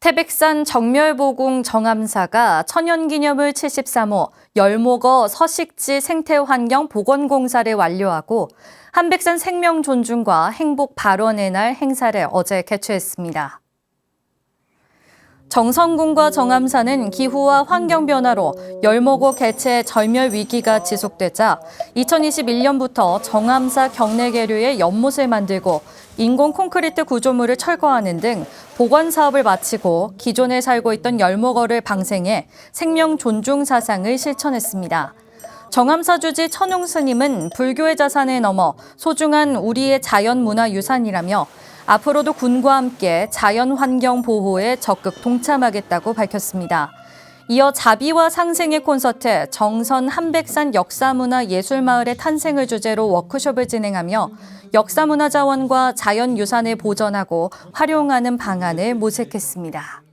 태백산 정멸보궁 정암사가 천연기념물 73호 열목어 서식지 생태환경 복원공사를 완료하고 한백산 생명 존중과 행복 발원의 날 행사를 어제 개최했습니다. 정선군과 정암사는 기후와 환경 변화로 열목어 개체 절멸 위기가 지속되자 2021년부터 정암사 경내 계류의 연못을 만들고 인공 콘크리트 구조물을 철거하는 등 보건 사업을 마치고 기존에 살고 있던 열목어를 방생해 생명 존중 사상을 실천했습니다. 정암사 주지 천웅 스님은 불교의 자산을 넘어 소중한 우리의 자연 문화 유산이라며 앞으로도 군과 함께 자연 환경 보호에 적극 동참하겠다고 밝혔습니다. 이어 자비와 상생의 콘서트 정선 한백산 역사문화 예술마을의 탄생을 주제로 워크숍을 진행하며 역사문화 자원과 자연 유산을 보전하고 활용하는 방안을 모색했습니다.